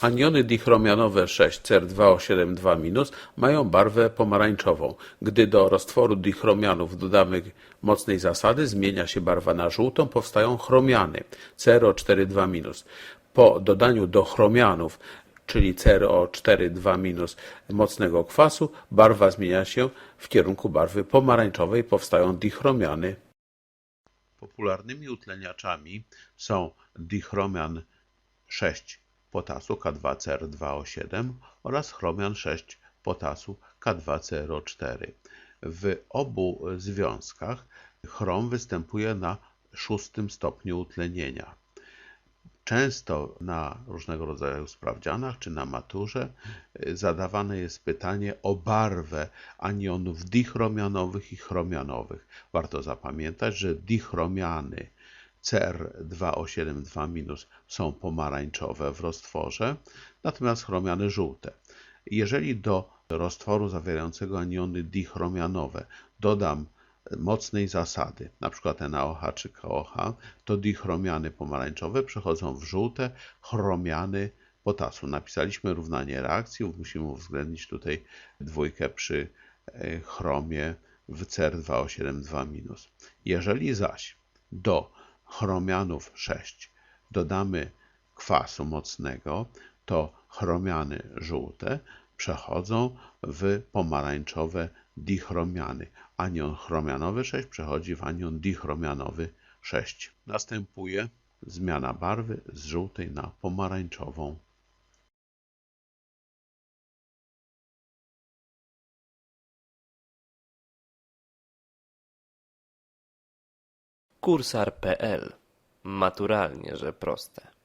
Aniony dichromianowe 6CR2O72- mają barwę pomarańczową. Gdy do roztworu dichromianów dodamy mocnej zasady, zmienia się barwa na żółtą, powstają chromiany CrO42-. Po dodaniu do chromianów, czyli CrO42- mocnego kwasu, barwa zmienia się w kierunku barwy pomarańczowej, powstają dichromiany. Popularnymi utleniaczami są dichromian 6 potasu K2CR2O7 oraz chromian 6 potasu K2CRO4. W obu związkach chrom występuje na szóstym stopniu utlenienia. Często na różnego rodzaju sprawdzianach czy na maturze y, zadawane jest pytanie o barwę anionów dichromianowych i chromianowych. Warto zapamiętać, że dichromiany CR2O72- są pomarańczowe w roztworze, natomiast chromiany żółte. Jeżeli do roztworu zawierającego aniony dichromianowe dodam mocnej zasady, np. NaOH czy KOH, to dichromiany pomarańczowe przechodzą w żółte chromiany potasu. Napisaliśmy równanie reakcji, musimy uwzględnić tutaj dwójkę przy e, chromie w CR2O72-. Jeżeli zaś do chromianów 6 dodamy kwasu mocnego, to chromiany żółte przechodzą w pomarańczowe dichromiany. Anion chromianowy 6 przechodzi w anion dichromianowy 6. Następuje zmiana barwy z żółtej na pomarańczową. Kursar.pl Maturalnie, że proste.